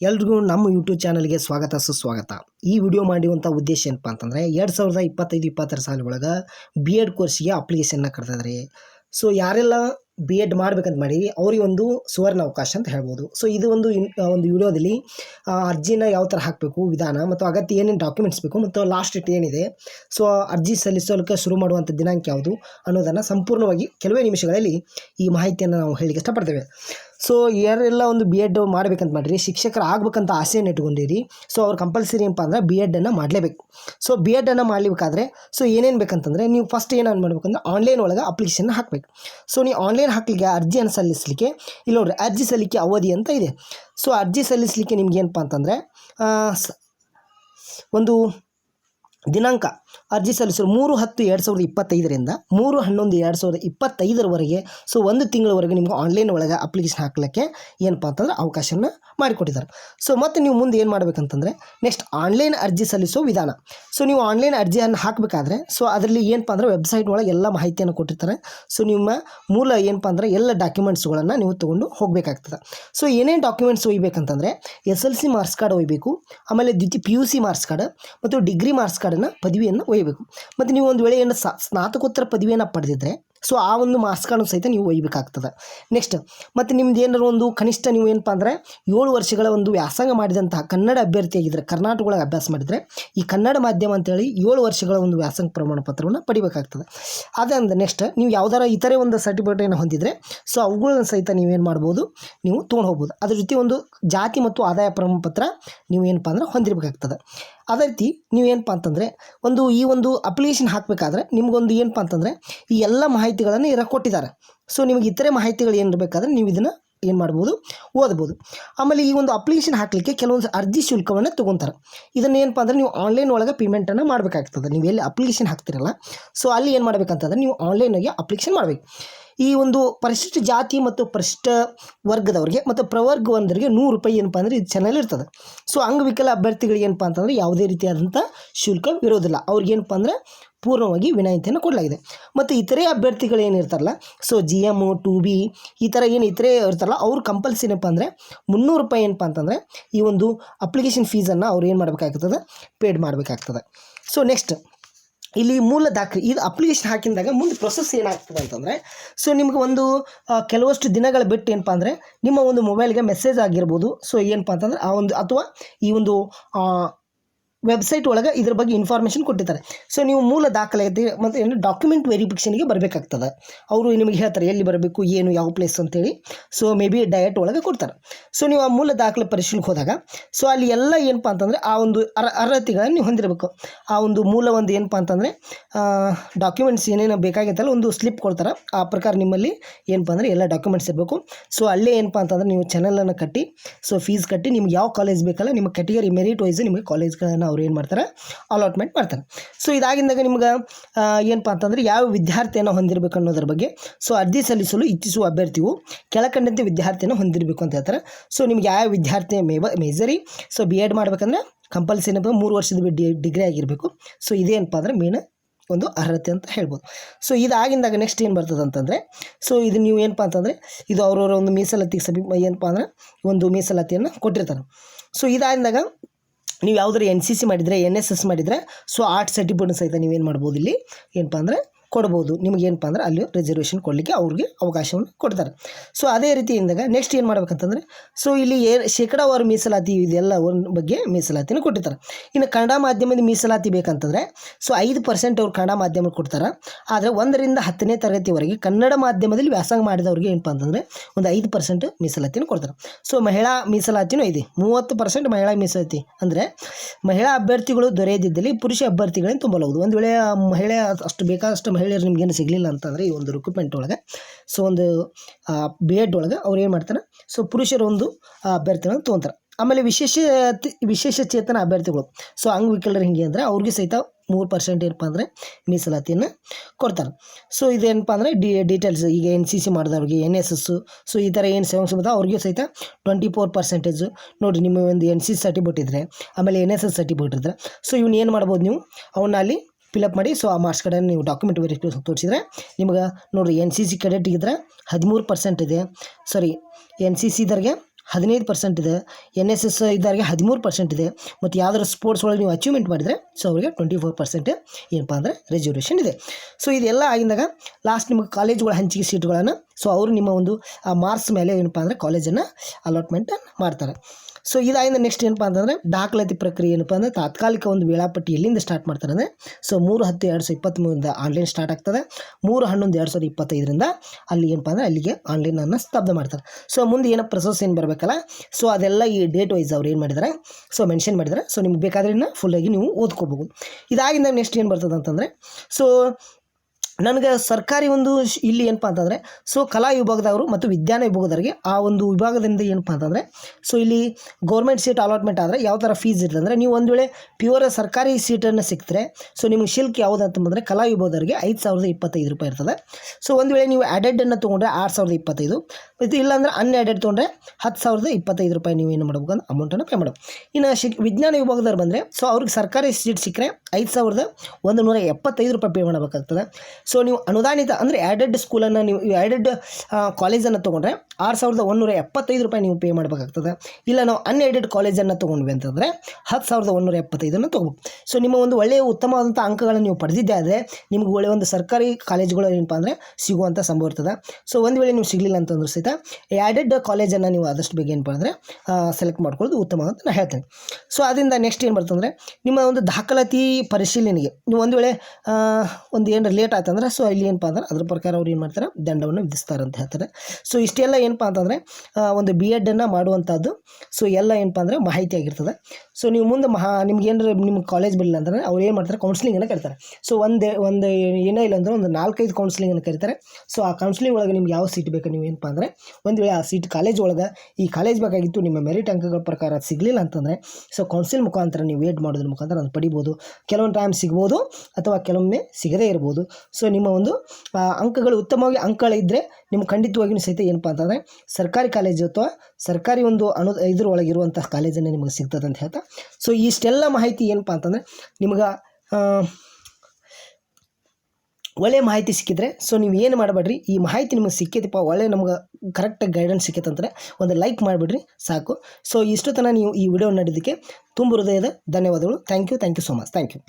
ಎಲ್ರಿಗೂ ನಮ್ಮ ಯೂಟ್ಯೂಬ್ ಚಾನಲ್ಗೆ ಸ್ವಾಗತ, ಸುಸ್ವಾಗತ. ಈ ವಿಡಿಯೋ ಮಾಡಿರುವಂಥ ಉದ್ದೇಶ ಏನಪ್ಪ ಅಂತಂದರೆ, ಎರಡು ಸಾವಿರದ ಇಪ್ಪತ್ತೈದು, ಇಪ್ಪತ್ತರ ಸಾಲ ಒಳಗೆ ಬಿ ಎಡ್ ಕೋರ್ಸಿಗೆ ಅಪ್ಲಿಕೇಶನ್ನ ಕರೆದಿದ್ದಾರೆ. ಸೊ ಯಾರೆಲ್ಲ ಬಿ ಎಡ್ ಮಾಡ್ಬೇಕಂತ ಮಾಡಿ ಅವ್ರಿಗೆ ಒಂದು ಸುವರ್ಣ ಅವಕಾಶ ಅಂತ ಹೇಳ್ಬೋದು. ಸೊ ಇದು ಒಂದು ಒಂದು ವಿಡಿಯೋದಲ್ಲಿ ಅರ್ಜಿನ ಯಾವ ಥರ ಹಾಕಬೇಕು, ವಿಧಾನ, ಮತ್ತು ಅಗತ್ಯ ಏನೇನು ಡಾಕ್ಯುಮೆಂಟ್ಸ್ ಬೇಕು, ಮತ್ತು ಲಾಸ್ಟ್ ಡೇಟ್ ಏನಿದೆ ಸೊ ಅರ್ಜಿ ಸಲ್ಲಿಸೋಕೆ ಶುರು ಮಾಡುವಂಥ ದಿನಾಂಕ ಯಾವುದು ಅನ್ನೋದನ್ನು ಸಂಪೂರ್ಣವಾಗಿ ಕೆಲವೇ ನಿಮಿಷಗಳಲ್ಲಿ ಈ ಮಾಹಿತಿಯನ್ನು ನಾವು ಹೇಳಿಕ್ಕೆ ಇಷ್ಟಪಡ್ತೇವೆ. ಸೊ ಯಾರೆಲ್ಲ ಒಂದು ಬಿ ಎಡ್ ಮಾಡ್ಬೇಕಂತ ಮಾಡಿರಿ, ಶಿಕ್ಷಕರು ಆಗ್ಬೇಕಂತ ಆಸೆಯನ್ನು ಇಟ್ಕೊಂಡಿರಿ ಸೊ ಅವ್ರು ಕಂಪಲ್ಸರಿ ಏನಪ್ಪ ಅಂದ್ರೆ ಬಿ ಎಡನ್ನು ಮಾಡಲೇಬೇಕು. ಸೊ ಬಿ ಎಡನ್ನು ಮಾಡಬೇಕಾದ್ರೆ ಸೊ ಏನೇನು ಬೇಕಂತಂದರೆ, ನೀವು ಫಸ್ಟ್ ಏನು ಮಾಡ್ಬೇಕಂದ್ರೆ ಆನ್ಲೈನ್ ಒಳಗೆ ಅಪ್ಲಿಕೇಶನ್ ಹಾಕಬೇಕು. ಸೊ ನೀವು ಆನ್ಲೈನ್ ಹಾಕಲಿಕ್ಕೆ ಅರ್ಜಿಯನ್ನು ಸಲ್ಲಿಸಲಿಕ್ಕೆ, ಇಲ್ಲಿ ನೋಡ್ರಿ, ಅರ್ಜಿ ಸಲ್ಲಿಕೆ ಅವಧಿ ಅಂತ ಇದೆ. ಸೊ ಅರ್ಜಿ ಸಲ್ಲಿಸಲಿಕ್ಕೆ ನಿಮ್ಗೆ ಏನಪ್ಪ ಅಂತಂದರೆ ಒಂದು ದಿನಾಂಕ ಅರ್ಜಿ ಸಲ್ಲಿಸಲು ಮೂರು ಹತ್ತು ಎರಡು ಸಾವಿರದ ಇಪ್ಪತ್ತೈದರಿಂದ ಮೂರು ಹನ್ನೊಂದು ಎರಡು ಸಾವಿರದ ಇಪ್ಪತ್ತೈದರವರೆಗೆ. ಸೊ ಒಂದು ತಿಂಗಳವರೆಗೆ ನಿಮ್ಗೆ ಆನ್ಲೈನ್ ಒಳಗೆ ಅಪ್ಲಿಕೇಶನ್ ಹಾಕಲಿಕ್ಕೆ ಏನಪ್ಪ ಅಂತಂದ್ರೆ ಅವಕಾಶನ ಮಾಡಿಕೊಟ್ಟಿದ್ದಾರೆ. ಸೊ ಮತ್ತು ನೀವು ಮುಂದೆ ಏನು ಮಾಡಬೇಕಂತಂದರೆ ನೆಕ್ಸ್ಟ್ ಆನ್ಲೈನ್ ಅರ್ಜಿ ಸಲ್ಲಿಸೋ ವಿಧಾನ. ಸೊ ನೀವು ಆನ್ಲೈನ್ ಅರ್ಜಿಯನ್ನು ಹಾಕಬೇಕಾದ್ರೆ ಸೊ ಅದರಲ್ಲಿ ಏನಪ್ಪ ಅಂದರೆ ವೆಬ್ಸೈಟ್ ಒಳಗೆ ಎಲ್ಲ ಮಾಹಿತಿಯನ್ನು ಕೊಟ್ಟಿರ್ತಾರೆ. ಸೊ ನಿಮ್ಮ ಮೂಲ ಏನಪ್ಪ ಅಂದರೆ ಎಲ್ಲ ಡಾಕ್ಯುಮೆಂಟ್ಸ್ಗಳನ್ನು ನೀವು ತೊಗೊಂಡು ಹೋಗಬೇಕಾಗ್ತದೆ. ಸೊ ಏನೇನು documents ಒಯ್ಬೇಕಂತಂದರೆ S L C marks card ಒಯ್ಬೇಕು, ಆಮೇಲೆ ದ್ವಿತೀಯ P U C marks card ಮತ್ತು ಡಿಗ್ರಿ ಮಾರ್ಕ್ಸ್ ಕಾರ್ಡನ್ನು ಪದವಿಯನ್ನು ಒಯ್ಯಬೇಕು ಮತ್ತು ನೀವು ಒಂದು ವೇಳೆ ಏನು ಸ್ನಾತಕೋತ್ತರ ಪದವಿಯನ್ನು ಪಡೆದಿದ್ದರೆ ಸೊ ಆ ಒಂದು ಕಾರ್ಡ್ ಸಹಿತ ನೀವು ಒಯ್ಯಬೇಕಾಗ್ತದೆ ನೆಕ್ಸ್ಟ್ ಮತ್ತು ನಿಮ್ದು ಏನಾದ್ರು ಒಂದು ಕನಿಷ್ಠ ನೀವು ಏನಪ್ಪ ಅಂದರೆ, ಏಳು ವರ್ಷಗಳ ಒಂದು ವ್ಯಾಸಂಗ ಮಾಡಿದಂತಹ ಕನ್ನಡ ಅಭ್ಯರ್ಥಿಯಾಗಿದ್ದರೆ ಕರ್ನಾಟಕ ಒಳಗೆ ಅಭ್ಯಾಸ ಮಾಡಿದರೆ, ಈ ಕನ್ನಡ ಮಾಧ್ಯಮ ಅಂತೇಳಿ ಏಳು ವರ್ಷಗಳ ಒಂದು ವ್ಯಾಸಂಗ ಪ್ರಮಾಣ ಪತ್ರವನ್ನು ಪಡಿಬೇಕಾಗ್ತದೆ. ಅದಂದ್ರೆ ನೆಕ್ಸ್ಟ್ ನೀವು ಯಾವ್ದಾರ ಇತರೆ ಒಂದು ಸರ್ಟಿಫಿಕೇಟನ್ನು ಹೊಂದಿದರೆ, ಸೊ ಅವುಗಳನ್ನ ಸಹಿತ ನೀವೇನು ಮಾಡ್ಬೋದು, ನೀವು ತೊಗೊಂಡು ಹೋಗ್ಬೋದು. ಅದ್ರ ಜೊತೆ ಒಂದು ಜಾತಿ ಮತ್ತು ಆದಾಯ ಪ್ರಮಾಣ ಪತ್ರ ನೀವು ಏನಪ್ಪ ಅಂದ್ರೆ ಹೊಂದಿರಬೇಕಾಗ್ತದೆ. ಅದೇ ರೀತಿ ನೀವೇನಪ್ಪ ಅಂತಂದರೆ ಒಂದು ಈ ಒಂದು ಅಪ್ಲಿಕೇಶನ್ ಹಾಕಬೇಕಾದ್ರೆ ನಿಮಗೊಂದು ಏನಪ್ಪ ಅಂತಂದರೆ ಈ ಎಲ್ಲ ಮಾಹಿತಿಗಳನ್ನು ಇರ ಕೊಟ್ಟಿದ್ದಾರೆ. ಸೊ ನಿಮಗೆ ಇತರೆ ಮಾಹಿತಿಗಳು ಏನು ಇರಬೇಕಾದ್ರೆ ನೀವು ಇದನ್ನು ಏನು ಮಾಡ್ಬೋದು? ಓದ್ಬೋದು. ಆಮೇಲೆ ಈ ಒಂದು ಅಪ್ಲಿಕೇಶನ್ ಹಾಕಲಿಕ್ಕೆ ಕೆಲವೊಂದು ಅರ್ಜಿ ಶುಲ್ಕವನ್ನು ತೊಗೊತಾರೆ. ಇದನ್ನು ಏನಪ್ಪ ಅಂದರೆ ನೀವು ಆನ್ಲೈನ್ ಒಳಗೆ ಪೇಮೆಂಟನ್ನು ಮಾಡಬೇಕಾಗ್ತದೆ. ನೀವು ಎಲ್ಲಿ ಅಪ್ಲಿಕೇಶನ್ ಹಾಕ್ತಿರಲ್ಲ ಸೊ ಅಲ್ಲಿ ಏನು ಮಾಡಬೇಕಂತಂದ್ರೆ ನೀವು ಆನ್ಲೈನಾಗೆ ಅಪ್ಲಿಕೇಶನ್ ಮಾಡಬೇಕು. ಈ ಒಂದು ಪರಿಶಿಷ್ಟ ಜಾತಿ ಮತ್ತು ಪರಿಶಿಷ್ಟ ವರ್ಗದವರಿಗೆ ಮತ್ತು ಪ್ರವರ್ಗ ಒಂದರಿಗೆ ನೂರು ರೂಪಾಯಿ ಏನಪ್ಪ ಅಂದರೆ ಇದು ಚಾನಲ್ ಇರ್ತದೆ. ಸೊ ಅಂಗವಿಕಲ ಅಭ್ಯರ್ಥಿಗಳಿಗೆ ಏನಪ್ಪ ಅಂತಂದರೆ ಯಾವುದೇ ರೀತಿಯಾದಂಥ ಶುಲ್ಕ ಇರೋದಿಲ್ಲ ಅವ್ರಿಗೆ ಏನಪ್ಪ ಅಂದರೆ ಪೂರ್ಣವಾಗಿ ವಿನಾಯಿತಿಯನ್ನು ಕೊಡಲಾಗಿದೆ. ಮತ್ತು ಇತರೆ ಅಭ್ಯರ್ಥಿಗಳು ಏನಿರ್ತಾರಲ್ಲ so G M two B ಈ ಥರ ಏನು ಇತರೆ ಇರ್ತಾರಲ್ಲ, ಅವ್ರು ಕಂಪಲ್ಸರಿ ಏನಪ್ಪ ಅಂದರೆ ಮುನ್ನೂರು ರೂಪಾಯಿ ಏನಪ್ಪ ಅಂತಂದರೆ ಈ ಒಂದು ಅಪ್ಲಿಕೇಶನ್ ಫೀಸನ್ನು ಅವ್ರು ಏನು ಮಾಡಬೇಕಾಗ್ತದೆ? ಪೇಡ್ ಮಾಡಬೇಕಾಗ್ತದೆ. ಸೊ ನೆಕ್ಸ್ಟ್ ಇಲ್ಲಿ ಮೂಲ ದಾಖಲೆ, ಇದು ಅಪ್ಲಿಕೇಶನ್ ಹಾಕಿದಾಗ ಮುಂದೆ ಪ್ರೊಸೆಸ್ ಏನಾಗ್ತದೆ ಅಂತಂದರೆ ಸೊ ನಿಮ್ಗೆ ಒಂದು ಕೆಲವಷ್ಟು ದಿನಗಳ ಬಿಟ್ಟು ಏನಪ್ಪ ಅಂದರೆ ನಿಮ್ಮ ಒಂದು ಮೊಬೈಲ್ಗೆ ಮೆಸೇಜ್ ಆಗಿರ್ಬೋದು. ಸೊ ಏನಪ್ಪ ಅಂತಂದರೆ ಆ ಒಂದು, ಅಥವಾ ಈ ಒಂದು ವೆಬ್ಸೈಟ್ ಒಳಗೆ ಇದ್ರ ಬಗ್ಗೆ ಇನ್ಫಾರ್ಮೇಷನ್ ಕೊಟ್ಟಿರ್ತಾರೆ ಸೊ ನೀವು ಮೂಲ ದಾಖಲೆ ಮತ್ತು ಏನು ಡಾಕ್ಯುಮೆಂಟ್ ವೆರಿಫಿಕೇಷನ್ಗೆ ಬರಬೇಕಾಗ್ತದೆ. ಅವರು ನಿಮಗೆ ಹೇಳ್ತಾರೆ, ಎಲ್ಲಿ ಬರಬೇಕು, ಏನು, ಯಾವ ಪ್ಲೇಸ್ ಅಂತೇಳಿ. ಸೊ ಮೇ ಬಿ ಡಯಟ್ ಒಳಗೆ ಕೊಡ್ತಾರೆ. ಸೊ ನೀವು ಆ ಮೂಲ ದಾಖಲೆ ಪರಿಶೀಲನೆಗೆ ಹೋದಾಗ ಸೊ ಅಲ್ಲಿ ಎಲ್ಲ ಏನಪ್ಪ ಅಂತಂದರೆ ಆ ಒಂದು ಅರ್, ಅರ್ಹತೆಗಳನ್ನು ನೀವು ಹೊಂದಿರಬೇಕು. ಆ ಒಂದು ಮೂಲ ಒಂದು ಏನಪ್ಪ ಅಂತಂದರೆ ಡಾಕ್ಯುಮೆಂಟ್ಸ್ ಏನೇನು ಬೇಕಾಗಿತ್ತಲ್ಲ, ಒಂದು ಸ್ಲಿಪ್ ಕೊಡ್ತಾರೆ. ಆ ಪ್ರಕಾರ ನಿಮ್ಮಲ್ಲಿ ಏನಪ್ಪ ಅಂದರೆ ಎಲ್ಲ ಡಾಕ್ಯುಮೆಂಟ್ಸ್ ಇರಬೇಕು. ಸೊ ಅಲ್ಲೇ ಏನಪ್ಪ ಅಂತಂದ್ರೆ ನೀವು ಚಾನಲನ್ನು ಕಟ್ಟಿ ಸೊ ಫೀಸ್ ಕಟ್ಟಿ, ನಿಮ್ಗೆ ಯಾವ ಕಾಲೇಜ್ ಬೇಕಲ್ಲ, ನಿಮ್ಮ ಕ್ಯಾಟಗರಿ ಮೆರಿಟ್ ವೈಸ್ ನಿಮಗೆ ಕಾಲೇಜ್ಗಳನ್ನು ಅವ್ರು ಏನು ಮಾಡ್ತಾರೆ? ಅಲಾಟ್ಮೆಂಟ್ ಮಾಡ್ತಾರೆ. ಸೊ ಇದಾಗಿಂದಾಗ ನಿಮ್ಗೆ ಏನಪ್ಪ ಅಂತಂದರೆ ಯಾವ ವಿದ್ಯಾರ್ಥಿಯನ್ನು ಹೊಂದಿರಬೇಕು ಅನ್ನೋದ್ರ ಬಗ್ಗೆ ಸೊ ಅರ್ಜಿ ಸಲ್ಲಿಸಲು ಇಚ್ಛಿಸುವ ಅಭ್ಯರ್ಥಿಯು ಕೆಳಕಂಡಂತೆ ವಿದ್ಯಾರ್ಥಿಯನ್ನು ಹೊಂದಿರಬೇಕು ಅಂತ ಹೇಳ್ತಾರೆ. ಸೊ ನಿಮ್ಗೆ ಯಾವ ವಿದ್ಯಾರ್ಥಿ ಮೇವ, ಮೇಜರಿ ಸೊ ಬಿ ಎಡ್ ಮಾಡ್ಬೇಕಂದ್ರೆ ಕಂಪಲ್ಸರಿ ಏನಪ್ಪ ಮೂರು ವರ್ಷದ ಡಿಗ್ರಿ ಆಗಿರಬೇಕು. ಸೊ ಇದೇನಪ್ಪ ಅಂದರೆ ಮೇನ್ ಒಂದು ಅರ್ಹತೆ ಅಂತ ಹೇಳ್ಬೋದು. ಸೊ ಇದಾಗಿಂದಾಗ ನೆಕ್ಸ್ಟ್ ಏನು ಬರ್ತದೆ ಅಂತಂದರೆ ಸೊ ಇದು ನೀವು ಏನಪ್ಪ ಅಂತಂದರೆ, ಇದು ಅವರವರ ಒಂದು ಮೀಸಲಾತಿಗೆ ಸಮೀಪ ಏನಪ್ಪ ಅಂದರೆ ಒಂದು ಮೀಸಲಾತಿಯನ್ನು ಕೊಟ್ಟಿರ್ತಾರೆ. ಸೊ ಇದಾಗಿಂದಾಗ ನೀವು ಯಾವುದಾದ್ರು ಎನ್ ಸಿ ಸಿ ಮಾಡಿದರೆ ಎನ್ ಎಸ್ ಎಸ್ ಮಾಡಿದರೆ ಸೊ ಆರ್ಟ್ ಸರ್ಟಿಫಿಕೇಟ್ ಸಹಿತ ನೀವೇನು ಮಾಡ್ಬೋದು ಇಲ್ಲಿ? ಏನಪ್ಪ ಅಂದರೆ ಕೊಡ್ಬೋದು. ನಿಮಗೆ ಏನಪ್ಪ ಅಂದ್ರೆ ಅಲ್ಲಿ ರಿಸರ್ವೇಷನ್ ಕೊಡಲಿಕ್ಕೆ ಅವ್ರಿಗೆ ಅವಕಾಶವನ್ನು ಕೊಡ್ತಾರೆ. ಸೊ ಅದೇ ರೀತಿಯಿಂದಾಗ ನೆಕ್ಸ್ಟ್ ಏನು ಮಾಡ್ಬೇಕಂತಂದರೆ ಸೊ ಇಲ್ಲಿ ಏ ಶೇಕಡಾವಾರು ಮೀಸಲಾತಿ ಇದೆಲ್ಲ ಒಂದು ಬಗ್ಗೆ ಮೀಸಲಾತಿನ ಕೊಟ್ಟಿರ್ತಾರೆ. ಇನ್ನು ಕನ್ನಡ ಮಾಧ್ಯಮದ ಮೀಸಲಾತಿ ಬೇಕಂತಂದರೆ ಸೊ ಐದು ಪರ್ಸೆಂಟ್ ಅವ್ರು ಕನ್ನಡ ಮಾಧ್ಯಮ ಕೊಡ್ತಾರೆ. ಆದರೆ ಒಂದರಿಂದ ಹತ್ತನೇ ತರಗತಿವರೆಗೆ ಕನ್ನಡ ಮಾಧ್ಯಮದಲ್ಲಿ ವ್ಯಾಸಂಗ ಮಾಡಿದವ್ರಿಗೆ ಏನಪ್ಪ ಅಂತಂದರೆ, ಒಂದು ಐದು ಪರ್ಸೆಂಟ್ ಮೀಸಲಾತಿನ ಕೊಡ್ತಾರೆ. ಸೊ ಮಹಿಳಾ ಮೀಸಲಾತಿನೂ ಇದೆ. ಮೂವತ್ತು ಪರ್ಸೆಂಟ್ ಮಹಿಳಾ ಮೀಸಲಾತಿ ಅಂದರೆ, ಮಹಿಳಾ ಅಭ್ಯರ್ಥಿಗಳು ದೊರೆಯದಿದ್ದಲ್ಲಿ ಪುರುಷ ಅಭ್ಯರ್ಥಿಗಳನ್ನು ತುಂಬಬಹುದು ಒಂದು ವೇಳೆ ಮಹಿಳೆ ಅಷ್ಟು ಬೇಕಾದಷ್ಟು ಮಹಿಳೆಯರು ನಿಮ್ಗೇನು ಸಿಗಲಿಲ್ಲ ಅಂತಂದರೆ ಈ ಒಂದು ರಿಕ್ರೂಟ್ಮೆಂಟ್ ಒಳಗೆ. ಸೊ ಒಂದು ಬಿ ಎಡ್ ಒಳಗೆ ಅವ್ರು ಏನು ಮಾಡ್ತಾರೆ? ಸೊ ಪುರುಷರು ಒಂದು ಅಭ್ಯರ್ಥಿಗಳನ್ನು ತೊಗೊಂತಾರೆ. ಆಮೇಲೆ ವಿಶೇಷ ವಿಶೇಷ ಚೇತನ ಅಭ್ಯರ್ಥಿಗಳು. ಸೊ ಅಂಗವಿಕಲರು ಹಿಂಗೆ ಅಂದರೆ ಅವ್ರಿಗೆ ಸಹಿತ ಮೂರು ಪರ್ಸೆಂಟ್ ಏನಪ್ಪ ಅಂದರೆ ಮೀಸಲಾತಿಯನ್ನು ಕೊಡ್ತಾರೆ. ಸೊ ಇದೇನಪ್ಪ ಅಂದರೆ ಡಿ ಡೀಟೇಲ್ಸ್ ಈಗ ಎನ್ ಸಿ ಸಿ ಮಾಡಿದವ್ರಿಗೆ ಎನ್ ಎಸ್ ಎಸ್ಸು ಸೊ ಈ ಥರ ಏನು ಸೇವೆ ಬಂದ ಅವ್ರಿಗೆ ಸಹಿತ ಟ್ವೆಂಟಿ ಫೋರ್ ಪರ್ಸೆಂಟೇಜು ನೋಡಿ ನಿಮ್ಮ ಒಂದು ಎನ್ ಸಿ ಸರ್ಟಿಫಿಕೇಟ್ ಇದ್ದರೆ ಆಮೇಲೆ ಎನ್ ಎಸ್ ಎಸ್ ಸರ್ಟಿಫಿಕೇಟ್ ಇದ್ದರೆ ಸೊ ಇವ್ನು ಏನು ಮಾಡ್ಬೋದು ನೀವು? ಅವನ್ನ ಅಲ್ಲಿ ಫಿಲಪ್ ಮಾಡಿ ಸೊ ಆ ಮಾರ್ಕ್ಸ್ ಕಡೆ ನೀವು ಡಾಕ್ಯುಮೆಂಟ್ ವೆರಿಫಿಕೇಷನ್ ತೋರಿಸಿದ್ರೆ, ನಿಮ್ಗೆ ನೋಡಿರಿ ಎನ್ ಸಿ ಸಿ ಕೆಡೆಟ್ ಇದ್ದರೆ ಹದಿಮೂರು ಪರ್ಸೆಂಟ್ ಇದೆ. ಸಾರಿ ಎನ್ ಸಿ ಸಿದವ್ರಿಗೆ ಹದಿನೈದು ಪರ್ಸೆಂಟ್ ಇದೆ. ಎನ್ ಎಸ್ ಎಸ್ ಇದ್ದವ್ರಿಗೆ ಹದಿಮೂರು ಪರ್ಸೆಂಟ್ ಇದೆ. ಮತ್ತು ಯಾವ್ದಾದ್ರು ಸ್ಪೋರ್ಟ್ಸ್ ಒಳಗೆ ನೀವು ಅಚೀವ್ಮೆಂಟ್ ಮಾಡಿದರೆ ಸೊ ಅವರಿಗೆ ಟ್ವೆಂಟಿ ಫೋರ್ ಪರ್ಸೆಂಟ್ ಏನಪ್ಪ ಅಂದರೆ ರಿಸರ್ವೇಷನ್ ಇದೆ. ಸೊ ಇದೆಲ್ಲ ಆಗಿದ್ದಾಗ ಲಾಸ್ಟ್ ನಿಮಗೆ ಕಾಲೇಜ್ಗಳ ಹಂಚಿಕೆ ಸೀಟ್ಗಳನ್ನು ಸೊ ಅವರು ನಿಮ್ಮ ಒಂದು, ಆ ಮಾರ್ಕ್ಸ್ ಮೇಲೆ ಏನಪ್ಪ ಅಂದರೆ ಕಾಲೇಜನ್ನು ಅಲಾಟ್ಮೆಂಟ್ ಮಾಡ್ತಾರೆ. ಸೊ ಇದಾಗಿಂದ ನೆಕ್ಸ್ಟ್ ಏನಪ್ಪ ಅಂತಂದರೆ ದಾಖಲಾತಿ ಪ್ರಕ್ರಿಯೆ ಏನಪ್ಪ ಅಂದರೆ ತಾತ್ಕಾಲಿಕ ಒಂದು ವೇಳಾಪಟ್ಟಿ ಎಲ್ಲಿಂದ ಸ್ಟಾರ್ಟ್ ಮಾಡ್ತಾರೆ ಅಂದರೆ ಸೊ ಮೂರು ಹತ್ತು ಎರಡು ಸಾವಿರದ ಇಪ್ಪತ್ತ್ಮೂರಿಂದ ಆನ್ಲೈನ್ ಸ್ಟಾರ್ಟ್ ಆಗ್ತದೆ. ಮೂರು ಹನ್ನೊಂದು ಎರಡು ಸಾವಿರದ ಇಪ್ಪತ್ತೈದರಿಂದ ಅಲ್ಲಿ ಏನಪ್ಪ ಅಂದರೆ ಅಲ್ಲಿಗೆ ಆನ್ಲೈನನ್ನು ಸ್ತಬ್ಧ ಮಾಡ್ತಾರೆ. ಸೊ ಮುಂದೆ ಏನೋ ಪ್ರೊಸೆಸ್ ಏನು ಬರಬೇಕಲ್ಲ ಸೊ ಅದೆಲ್ಲ ಈ ಡೇಟ್ ವೈಸ್ ಅವ್ರು ಏನು ಮಾಡಿದ್ದಾರೆ ಸೊ ಮೆನ್ಷನ್ ಮಾಡಿದ್ದಾರೆ ಸೊ ನಿಮ್ಗೆ ಬೇಕಾದ್ರೆ ಫುಲ್ಲಾಗಿ ನೀವು ಓದ್ಕೋಬೋದು ಇದಾಗಿಂದ ನೆಕ್ಸ್ಟ್ ಏನು ಬರ್ತದೆ ಅಂತಂದರೆ ಸೊ ನನಗೆ ಸರ್ಕಾರಿ ಒಂದು ಇಲ್ಲಿ ಏನಪ್ಪ ಅಂತಂದರೆ ಸೊ ಕಲಾ ವಿಭಾಗದವರು ಮತ್ತು ವಿಜ್ಞಾನ ವಿಭಾಗದವರಿಗೆ ಆ ಒಂದು ವಿಭಾಗದಿಂದ ಏನಪ್ಪ ಅಂತಂದರೆ ಸೊ ಇಲ್ಲಿ ಗೌರ್ಮೆಂಟ್ ಸೀಟ್ ಅಲಾಟ್ಮೆಂಟ್ ಆದರೆ ಯಾವ ಥರ ಫೀಸ್ ಇರ್ತದೆ ಅಂದರೆ, ನೀವು ಒಂದು ವೇಳೆ ಪ್ಯೂರ್ ಸರ್ಕಾರಿ ಸೀಟನ್ನು ಸಿಕ್ತರೆ ಸೊ ನಿಮಗೆ ಶಿಲ್ಕ್ ಯಾವುದು ಅಂತಂದರೆ ಕಲಾ ವಿಭಾಗದವರಿಗೆ ಐದು ಸಾವಿರದ ಇಪ್ಪತ್ತೈದು ರೂಪಾಯಿ ಇರ್ತದೆ. ಸೊ ಒಂದು ವೇಳೆ ನೀವು ಆ್ಯಡೆಡನ್ನು ತೊಗೊಂಡ್ರೆ ಆರು ಸಾವಿರದ ಇಪ್ಪತ್ತೈದು, ಮತ್ತು ಇಲ್ಲಾಂದ್ರೆ ಆ್ಯಡೆಡ್ ತೊಗೊಂಡ್ರೆ ಹತ್ತು ಸಾವಿರದ ಇಪ್ಪತ್ತೈದು ರೂಪಾಯಿ ನೀವು ಏನು ಮಾಡ್ಬೇಕು ಅಂದ್ರೆ ಅಮೌಂಟನ್ನು ಪೇ ಮಾಡಬೇಕು. ಇನ್ನು ಶಿಕ್ ವಿಜ್ಞಾನ ವಿಭಾಗದವ್ರು ಬಂದರೆ ಸೊ ಅವ್ರಿಗೆ ಸರ್ಕಾರಿ ಸೀಟ್ ಸಿಕ್ಕರೆ ಐದು ಸಾವಿರದ ಒಂದು ನೂರ ಎಪ್ಪತ್ತೈದು ರೂಪಾಯಿ ಪೇ ಮಾಡಬೇಕಾಗ್ತದೆ. ಸೊ ನೀವು ಅನುದಾನಿತ ಅಂದರೆ ಆ್ಯಡೆಡ್ ಸ್ಕೂಲನ್ನು ನೀವು ಆ್ಯಡೆಡ್ ಕಾಲೇಜನ್ನು ತೊಗೊಂಡ್ರೆ ಆರು ಸಾವಿರದ ಒಂದೂರ ಎಪ್ಪತ್ತೈದು ರೂಪಾಯಿ ನೀವು ಪೇ ಮಾಡಬೇಕಾಗ್ತದೆ. ಇಲ್ಲ ನಾವು ಅನ್ಎಡೆಡ್ ಕಾಲೇಜನ್ನು ತೊಗೊಂಡ್ವಿ ಅಂತಂದರೆ ಹತ್ತು ಸಾವಿರದ ಒಂದೂರ ಎಪ್ಪತ್ತೈದನ್ನು ತೊಗೋಬೇಕು. ಸೊ ನಿಮ್ಮ ಒಂದು ಒಳ್ಳೆಯ ಉತ್ತಮವಾದಂಥ ಅಂಕಗಳನ್ನು ನೀವು ಪಡೆದಿದ್ದೆ ಆದರೆ ನಿಮ್ಗೆ ಒಳ್ಳೆಯ ಒಂದು ಸರ್ಕಾರಿ ಕಾಲೇಜುಗಳು ಏನಪ್ಪ ಅಂದರೆ ಸಿಗುವಂಥ ಸಂಭವ ಇರ್ತದೆ. ಸೊ ಒಂದು ವೇಳೆ ನೀವು ಸಿಗಲಿಲ್ಲ ಅಂತಂದ್ರೆ ಸಹಿತ ಆ್ಯಡೆಡ್ ಕಾಲೇಜನ್ನು ನೀವು ಆದಷ್ಟು ಬೇಗ ಏನಪ್ಪ ಅಂದರೆ ಸೆಲೆಕ್ಟ್ ಮಾಡ್ಕೊಳ್ಳೋದು ಉತ್ತಮ ಅಂತ ನಾನು ಹೇಳ್ತೇನೆ. ಸೊ ಅದರಿಂದ ನೆಕ್ಸ್ಟ್ ಏನು ಬರ್ತಂದರೆ ನಿಮ್ಮ ಒಂದು ದಾಖಲಾತಿ ಪರಿಶೀಲನೆಗೆ, ನೀವು ಒಂದು ವೇಳೆ ಒಂದು ಏನಾರು ಲೇಟ್ ಆಯ್ತಂದ್ರೆ ಸೊ ಇಲ್ಲಿ ಏನಪ್ಪ ಅಂದ್ರೆ, ಅದ್ರ ಪ್ರಕಾರ ಅವ್ರು ಏನು ಮಾಡ್ತಾರೆ, ದಂಡವನ್ನು ವಿಧಿಸ್ತಾರೆ ಅಂತ ಹೇಳ್ತಾರೆ. ಸೊ ಇಷ್ಟೆಲ್ಲ ಏನಪ್ಪ ಅಂತಂದರೆ ಒಂದು ಬಿ ಎಡನ್ನು ಮಾಡುವಂಥದ್ದು ಸೊ ಎಲ್ಲ ಏನಪ್ಪ ಅಂದರೆ ಮಾಹಿತಿ ಆಗಿರ್ತದೆ. ಸೊ ನೀವು ಮುಂದೆ ಮಹಾ, ನಿಮ್ಗೆ ಏನಾರ ನಿಮ್ಮ ಕಾಲೇಜ್ ಬರಲಿಲ್ಲ ಅಂದ್ರೆ, ಅವ್ರು ಏನು ಮಾಡ್ತಾರೆ ಕೌನ್ಸಿಲಿಂಗನ್ನು ಕರೀತಾರೆ. ಸೊ ಒಂದು ಒಂದು, ಏನೇ ಇಲ್ಲ ಅಂದ್ರೆ ಒಂದು ನಾಲ್ಕೈದು ಕೌನ್ಸಿಲಿಂಗನ್ನು ಕರೀತಾರೆ. ಸೊ ಆ ಕೌನ್ಸಿಲಿಂಗ್ ಒಳಗೆ ನಿಮ್ಗೆ ಯಾವ ಸೀಟ್ ಬೇಕು ನೀವು ಏನಪ್ಪ ಅಂದರೆ, ಒಂದು ವೇಳೆ ಆ ಸೀಟ್ ಕಾಲೇಜ್ ಒಳಗೆ, ಈ ಕಾಲೇಜ್ ಬೇಕಾಗಿತ್ತು, ನಿಮ್ಮ ಮೆರಿಟ್ ಅಂಕಗಳ ಪ್ರಕಾರ ಅದು ಸಿಗಲಿಲ್ಲ ಅಂತಂದರೆ ಸೊ ಕೌನ್ಸಿಲ್ ಮುಖಾಂತರ ನೀವು ವೇಟ್ ಮಾಡೋದ್ರ ಮುಖಾಂತರ ಅದನ್ನು ಪಡಿಬೋದು. ಕೆಲವೊಂದು ಟೈಮ್ ಸಿಗ್ಬೋದು, ಅಥವಾ ಕೆಲವೊಮ್ಮೆ ಸಿಗದೇ ಇರ್ಬೋದು. ಸೊ ನಿಮ್ಮ ಒಂದು ಅಂಕಗಳು ಉತ್ತಮವಾಗಿ ಅಂಕಗಳಿದ್ದರೆ ನಿಮ್ಗೆ ಖಂಡಿತವಾಗಿಯೂ ಸಹಿತ ಏನಪ್ಪ ಅಂತಂದರೆ ಸರ್ಕಾರಿ ಕಾಲೇಜು ಅಥವಾ ಸರ್ಕಾರಿ ಒಂದು ಅನು ಇದ್ರೊಳಗಿರುವಂಥ ಕಾಲೇಜನ್ನು ನಿಮಗೆ ಸಿಗ್ತದೆ ಅಂತ ಹೇಳ್ತಾ. ಸೊ ಇಷ್ಟೆಲ್ಲ ಮಾಹಿತಿ ಏನಪ್ಪ ಅಂತಂದರೆ ನಿಮ್ಗೆ ಒಳ್ಳೆಯ ಮಾಹಿತಿ ಸಿಕ್ಕಿದ್ರೆ ಸೊ ನೀವು ಏನು ಮಾಡಬೇಡ್ರಿ, ಈ ಮಾಹಿತಿ ನಿಮಗೆ ಸಿಕ್ಕೈತಿಪ್ಪ ಒಳ್ಳೆ ನಮ್ಗೆ ಕರೆಕ್ಟಾಗಿ ಗೈಡೆನ್ಸ್ ಸಿಕ್ಕೈತಂದ್ರೆ ಒಂದು ಲೈಕ್ ಮಾಡಿಬಿಡ್ರಿ, ಸಾಕು. ಸೊ ಇಷ್ಟು ತನಕ ನೀವು ಈ ವಿಡಿಯೋ ನೋಡಿದ್ದಕ್ಕೆ ತುಂಬ ಹೃದಯದ ಧನ್ಯವಾದಗಳು. Thank you thank you so much thank you